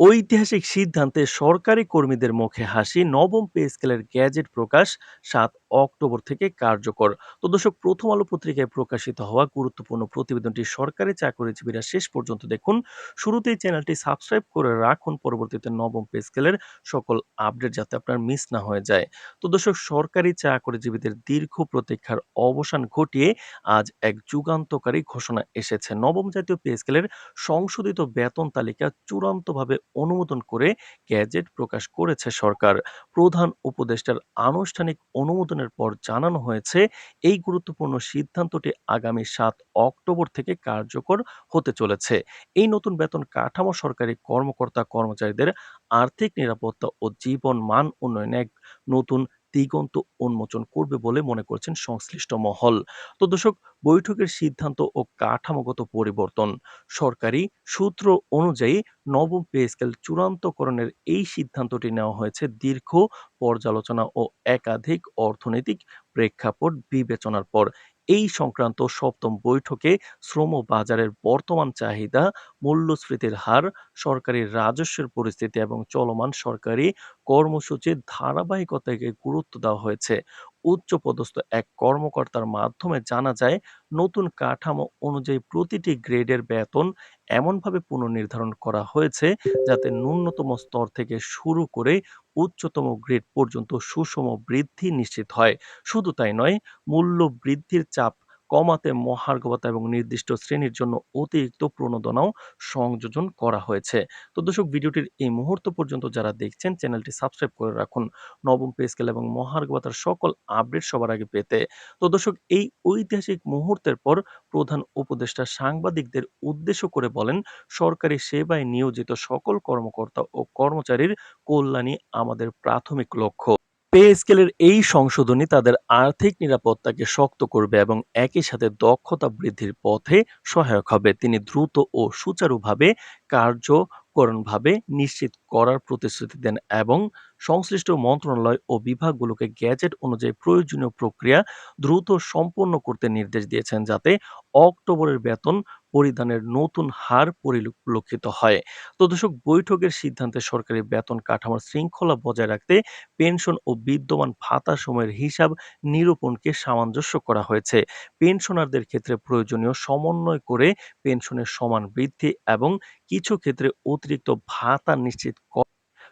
ঐতিহাসিক সিদ্ধান্তে সরকারি কর্মীদের মুখে হাসি নবম পে স্কেলের গ্যাজেট প্রকাশ সাত অক্টোবর থেকে কার্যকর। তো দর্শক, প্রথম আলো পত্রিকায় প্রকাশিত হওয়া গুরুত্বপূর্ণ প্রতিবেদনটি সরকারি চাকরিজীবীরা শেষ পর্যন্ত দেখুন। শুরুতেই চ্যানেলটি সাবস্ক্রাইব করে রাখুন। পরবর্তীতে নবম পে স্কেলের সকল আপডেট যাতে আপনার মিস না হয়ে যায়। তো দর্শক, সরকারি চাকরিজীবীদের দীর্ঘ প্রতীক্ষার অবসান ঘটিয়ে আজ এক যুগান্তকারী ঘোষণা এসেছে। নবম জাতীয় পে স্কেলের সংশোধিত বেতন তালিকা চূড়ান্তভাবে অনুমোদন করে গ্যাজেট প্রকাশ করেছে সরকার। প্রধান উপদেষ্টার আনুষ্ঠানিক অনুমোদনের পর জানানো হয়েছে, এই গুরুত্বপূর্ণ সিদ্ধান্তটি আগামী সাত অক্টোবর থেকে কার্যকর হতে চলেছে। এই নতুন বেতন কাঠামো সরকারি কর্মকর্তা কর্মচারীদের আর্থিক নিরাপত্তা ও জীবন মান উন্নয়নে এক নতুন দিগন্ত উন্মোচন করবে বলে মনে করছেন সংশ্লিষ্ট মহল। তো দর্শক, বৈঠকের সিদ্ধান্ত ও কাঠামোগত পরিবর্তন। সরকারি সূত্র অনুযায়ী নবম পে স্কেল চূড়ান্তকরণের এই সিদ্ধান্তটি নেওয়া হয়েছে দীর্ঘ পর্যালোচনা ও একাধিক অর্থনৈতিক প্রেক্ষাপট বিবেচনার পর। এই সংক্রান্ত সপ্তম বৈঠকে শ্রম বাজারের বর্তমান চাহিদা, মূল্যস্ফীতির হার সরকারি রাজস্বের পরিস্থিতি এবং চলমান সরকারি কর্মসূচির ধারাবাহিকতাকে গুরুত্ব দেওয়া হয়েছে। উচ্চপদস্থ এক কর্মকর্তার মাধ্যমে জানা যায়, নতুন কাঠামো অনুযায়ী প্রতিটি গ্রেডের বেতন এমনভাবে পুনর্নির্ধারণ করা হয়েছে যাতে ন্যূনতম স্তর থেকে শুরু করে উচ্চতম গ্রেড পর্যন্ত সুষম বৃদ্ধি নিশ্চিত হয়। শুধু তাই নয় মূল্য বৃদ্ধির চাপ কমাতে মহার্ঘবতা এবং নির্দিষ্ট শ্রেণির জন্য অতিরিক্ত প্রণোদনাও সংযোজন করা হয়েছে। তো দর্শক, ভিডিওটির এই মুহূর্ত পর্যন্ত যারা দেখছেন, চ্যানেলটি সাবস্ক্রাইব করে রাখুন। নবম পে স্কেল এবং মহার্ঘ ভাতার সকল আপডেট সবার আগে পেতে। তো দর্শক, এই ঐতিহাসিক মুহূর্তের পর প্রধান উপদেষ্টা সাংবাদিকদের উদ্দেশ্য করে বলেন, সরকারি সেবায় নিয়োজিত সকল কর্মকর্তা ও কর্মচারীর কল্যাণই আমাদের প্রাথমিক লক্ষ্য। পে স্কেলের এই সংশোধনী তাদের আর্থিক নিরাপত্তাকে শক্ত করবে এবং একই সাথে দক্ষতা বৃদ্ধির পথে সহায়ক হবে। তিনি দ্রুত ও সুচারুভাবে কার্যকরণভাবে নিশ্চিত করার প্রতিশ্রুতি দেন এবং সংশ্লিষ্ট মন্ত্রণালয় ও বিভাগগুলোকে গ্যাজেট অনুযায়ী প্রয়োজনীয় প্রক্রিয়া দ্রুত সম্পন্ন করতে নির্দেশ দিয়েছেন যাতে অক্টোবরের বেতন পরিধানের নতুন হার পরিলক্ষিত হয়। তো দর্শক, বৈঠকের সিদ্ধান্তে সরকারি বেতন কাঠামোর শৃঙ্খলা বজায় রাখতে পেনশন ও বিদ্যমান ভাতা সময়ের হিসাব নিরূপণকে সামঞ্জস্য করা হয়েছে। পেনশনারদের ক্ষেত্রে প্রয়োজনীয় সমন্বয় করে পেনশনের সমান বৃদ্ধি এবং কিছু ক্ষেত্রে অতিরিক্ত ভাতা নিশ্চিত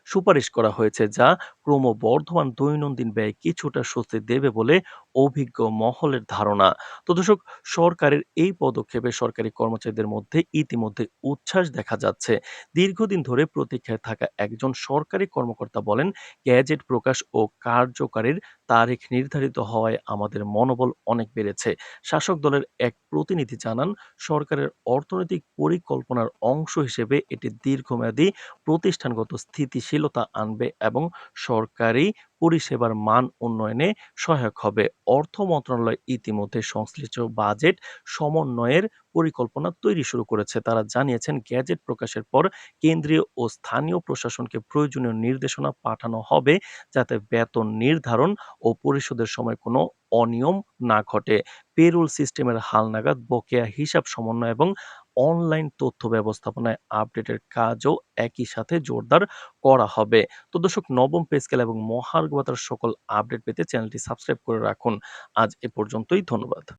সুপারিশ করা হয়েছে, যা ক্রমবর্ধমান দৈনন্দিন ব্যয় কিছুটা স্বস্তি দেবে বলে অভিজ্ঞ মহলের ধারণা। তো দর্শক, সরকারের এই পদক্ষেপে সরকারি কর্মচারীদের মধ্যে ইতিমধ্যে উচ্ছ্বাস দেখা যাচ্ছে। দীর্ঘদিন ধরে প্রতীক্ষায় থাকা একজন সরকারি কর্মকর্তা বলেন, গ্যাজেট প্রকাশ ও কার্যকারীর তারিখ নির্ধারিত হওয়ায় আমাদের মনোবল অনেক বেড়েছে। শাসক দলের এক প্রতিনিধি জানান, সরকারের অর্থনৈতিক পরিকল্পনার অংশ হিসেবে এটি দীর্ঘমেয়াদী প্রতিষ্ঠানগত স্থিতিশীলতা আনবে এবং সরকারি পরিষেবার মান উন্নয়নে সহায়ক হবে। অর্থ মন্ত্রণালয় ইতিমধ্যে সংশ্লিষ্ট বাজেট সমন্বয়ের পরিকল্পনা তৈরি শুরু করেছে। তারা জানিয়েছেন, গ্যাজেট প্রকাশের পর কেন্দ্রীয় ও স্থানীয় প্রশাসনকে প্রয়োজনীয় নির্দেশনা পাঠানো হবে যাতে বেতন নির্ধারণ ও পরিশোধের সময় কোনো অনিয়ম না ঘটে। পেরোল সিস্টেমের হালনাগাদ বকেয়া হিসাব সমন্বয় এবং অনলাইন তথ্য ব্যবস্থাপনায় আপডেটের কাজও একই সাথে জোরদার করা হবে। তো দর্শক, নবম পে স্কেল এবং মহার্ঘ ভাতার সকল আপডেট পেতে চ্যানেলটি সাবস্ক্রাইব করে রাখুন। আজ এ পর্যন্তই, ধন্যবাদ।